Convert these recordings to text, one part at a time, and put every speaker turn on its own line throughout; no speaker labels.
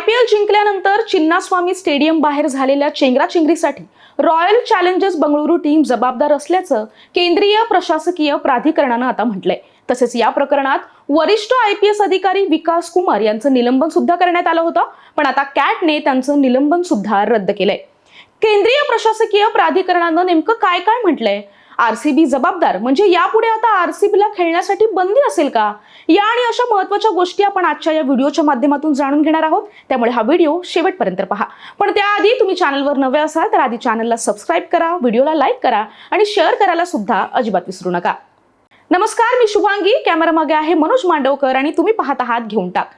IPL जिंकल्यानंतर Chinnaswamy stadium बाहेर झालेल्या चेंगराचेंगरीसाठी रॉयल चॅलेंजर्स बंगळुरू टीम जबाबदार असल्याचं केंद्रीय प्रशासकीय प्राधिकरणानं आता म्हटलंय. तसेच या प्रकरणात वरिष्ठ आय पी एस अधिकारी विकास कुमार यांचं निलंबन सुद्धा करण्यात आलं होतं पण आता कॅटने त्यांचं निलंबन सुद्धा रद्द केलंय. केंद्रीय प्रशासकीय प्राधिकरणानं नेमकं काय काय म्हटलंय? आरसीबी जबाबदार? म्हणजे यापुढे आता आरसीबीला खेळण्यासाठी बंदी असेल का? या आणि अशा महत्त्वाच्या गोष्टी आपण आजच्या या व्हिडिओच्या माध्यमातून जाणून घेणार आहोत. त्यामुळे हा व्हिडिओ शेवटपर्यंत पहा. पण त्याआधी तुम्ही चॅनलवर नवे असाल तर आधी चॅनलला सबस्क्राईब करा व्हिडिओला लाईक करा आणि शेअर करायला सुद्धा अजिबात विसरू नका. नमस्कार मी शुभांगी. कॅमेरामागे आहे मनोज मांडवकर आणि तुम्ही पाहत आहात घेऊन टाक.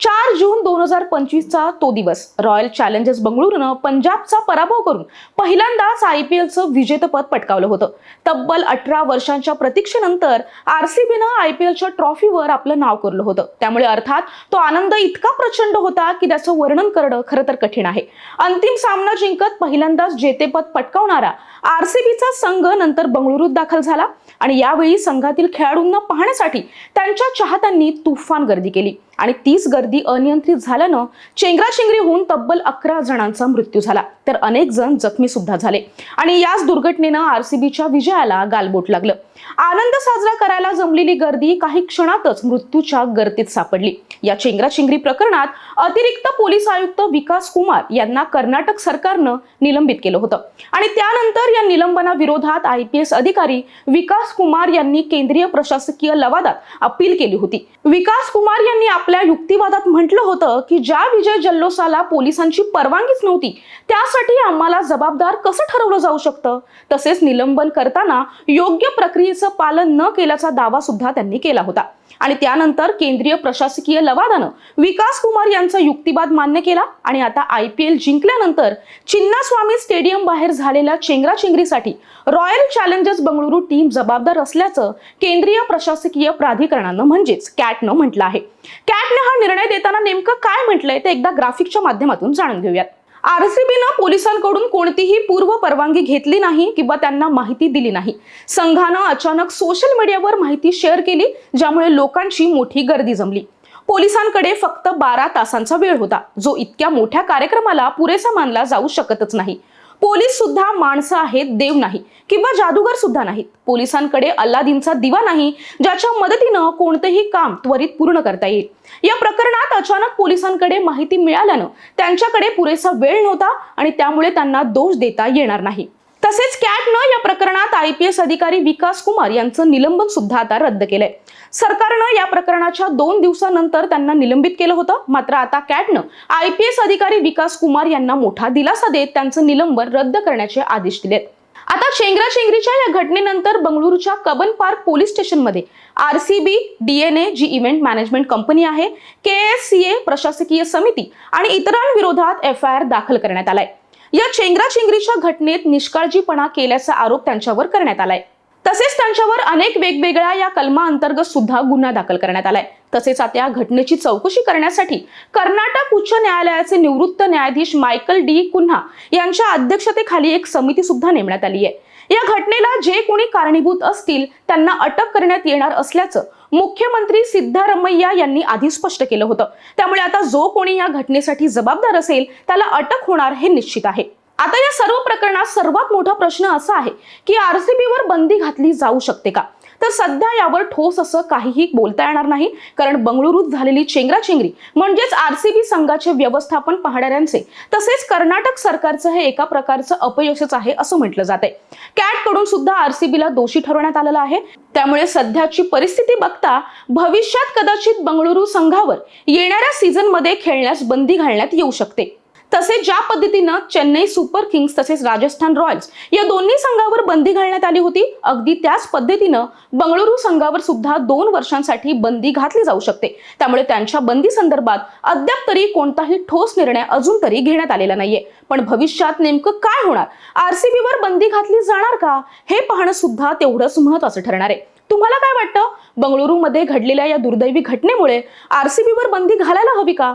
चार जून दोन हजार पंचवीसचा तो दिवस. रॉयल चॅलेंजर्स बंगळुरूनं पंजाबचा पराभव करून पहिल्यांदाच आय पी एलचं विजेतेपद पटकावलं होतं. तब्बल अठरा वर्षांच्या प्रतीक्षेनंतर आरसीबीनं आय पी एलच्या ट्रॉफीवर आपलं नाव कोरलं होतं. त्यामुळे अर्थात तो आनंद इतका प्रचंड होता की त्याचं वर्णन करणं खरं तर कठीण आहे. अंतिम सामना जिंकत पहिल्यांदाच जेतेपद पटकावणारा आर सी बीचा संघ नंतर बंगळुरूत दाखल झाला आणि यावेळी संघातील खेळाडूंना पाहण्यासाठी त्यांच्या चाहत्यांनी तुफान गर्दी केली. आणि तीच गर्दी अनियंत्रित झाल्यानं चेंगराचेंगरी होऊन तब्बल अकरा जणांचा मृत्यू झाला. तर अनेक जण जखमी सुद्धा झाले. आणि याच दुर्घटनेनं आरसीबीच्या विजयाला गालबोट लागलं. आनंद साजरा करायला जमलेली गर्दी काही क्षणातच मृत्यूच्या गर्दीत सापडली. या चेंगराचेंगरी प्रकरणात अतिरिक्त पोलीस आयुक्त विकास कुमार यांना कर्नाटक सरकारनं निलंबित केलं होतं. आणि त्यानंतर या निलंबनाविरोधात आय पी एस अधिकारी विकास कुमार यांनी केंद्रीय प्रशासकीय लवादात अपील केली होती. विकास कुमार यांनी आपल्या युक्तिवादात म्हटलं होतं की ज्या विजय जल्लोषाला पोलिसांची परवानगीच नव्हती त्यासाठी आम्हाला जबाबदार कसं ठरवलं जाऊ शकतं? तसेच निलंबन करताना योग्य प्रक्रिया प्रक्रियेचं पालन न केल्याचा दावा सुद्धा त्यांनी केला होता. आणि त्यानंतर केंद्रीय प्रशासकीय लवादानं विकास कुमार यांचा युक्तिवाद मान्य केला आणि आता आय पी एल जिंकल्यानंतर चिन्नास्वामी स्टेडियम बाहेर झालेल्या चेंगराचेंगरीसाठी रॉयल चॅलेंजर्स बंगळुरू टीम जबाबदार असल्याचं केंद्रीय प्रशासकीय प्राधिकरणानं म्हणजेच कॅटनं म्हटलं आहे. कॅटनं हा निर्णय देताना नेमकं काय म्हटलंय ते एकदा ग्राफिकच्या माध्यमातून जाणून घेऊयात. आरसीबीनं पोलिसांकडून कोणतीही पूर्व परवानगी घेतली नाही किंवा त्यांना माहिती दिली नाही. संघानं अचानक सोशल मीडियावर माहिती शेअर केली ज्यामुळे लोकांची मोठी गर्दी जमली. पोलिसांकडे फक्त बारा तासांचा वेळ होता जो इतक्या मोठ्या कार्यक्रमाला पुरेसा मानला जाऊ शकतच नाही. पोलीस सुद्धा माणसं आहेत देव नाही. किंवा जादूगर सुद्धा नाहीत. पोलिसांकडे अल्लादीनचा दिवा नाही ज्याच्या मदतीनं कोणतेही काम त्वरित पूर्ण करता येईल. या प्रकरणात अचानक पोलिसांकडे माहिती मिळाल्यानं त्यांच्याकडे पुरेसा वेळ नव्हता आणि त्यामुळे त्यांना दोष देता येणार नाही. तसेच कॅटनं या प्रकरणात आय पी एस अधिकारी विकास कुमार यांचं निलंबन सुद्धा आता रद्द केलंय. सरकारनं या प्रकरणाच्या दोन दिवसानंतर त्यांना निलंबित केलं होतं. मात्र आता कॅटनं आय पी एस अधिकारी विकास कुमार यांना मोठा दिलासा देत त्यांचं निलंबन रद्द करण्याचे आदेश दिलेत. आता चेंगराचेंगरीच्या या घटनेनंतर बंगळुरूच्या कबन पार्क पोलीस स्टेशनमध्ये आरसीबी डीएनए जी इव्हेंट मॅनेजमेंट कंपनी आहे के एस सी ए प्रशासकीय समिती आणि इतरांविरोधात एफ आय आर दाखल करण्यात आलाय. या चेंगराचेंगरीच्या घटनेत निष्काळजीपणा केल्याचा आरोप त्यांच्यावर करण्यात आलाय. तसेच त्यांच्यावर अनेक वेगवेगळ्या या कलमा अंतर्गत सुद्धा गुन्हा दाखल करण्यात आलाय. तसेच आता या घटनेची चौकशी करण्यासाठी कर्नाटक उच्च न्यायालयाचे निवृत्त न्यायाधीश मायकल डी कुन्हा यांच्या अध्यक्षतेखाली एक समिती सुद्धा नेमण्यात आली आहे या घटनेला जे कोणी कारणीभूत असतील त्यांना अटक करण्यात येणार असल्याचं मुख्यमंत्री सिद्धारमैया यांनी आधी स्पष्ट केलं होतं. त्यामुळे आता जो कोणी या घटनेसाठी जबाबदार असेल त्याला अटक होणार हे निश्चित आहे. आता या सर्व प्रकरणात सर्वात मोठा प्रश्न असा आहे की आरसीबीवर बंदी घातली जाऊ शकते का? तर सध्या यावर ठोस असं काहीही बोलता येणार नाही. कारण बंगळुरूत झालेली चेंगराचेंगरी म्हणजेच आरसीबी संघाचे व्यवस्थापन पाहणाऱ्यांचे तसेच कर्नाटक सरकारचं हे एका प्रकारचं अपयशच आहे असं म्हटलं जात आहे कॅटकडून सुद्धा आरसीबीला दोषी ठरवण्यात आलेलं आहे. त्यामुळे सध्याची परिस्थिती बघता भविष्यात कदाचित बंगळुरू संघावर येणाऱ्या सीझनमध्ये खेळण्यास बंदी घालण्यात येऊ शकते. तसेच ज्या पद्धतीनं चेन्नई सुपर किंग्स तसेच राजस्थान रॉयल्स या दोन्ही संघावर बंदी घालण्यात आली होती अगदी त्याच पद्धतीनं बंगळुरू संघावर सुद्धा दोन वर्षांसाठी बंदी घातली जाऊ शकते. त्यामुळे त्यांच्या बंदी संदर्भात अद्याप तरी कोणताही ठोस निर्णय अजून तरी घेण्यात आलेला नाहीये. पण भविष्यात नेमकं काय होणार? आरसीबीवर बंदी घातली जाणार का? हे पाहणं सुद्धा तेवढंच महत्वाचं ठरणार आहे. तुम्हाला काय वाटतं? बंगळुरूमध्ये घडलेल्या या दुर्दैवी घटनेमुळे आरसीबीवर बंदी घालायला हवी का?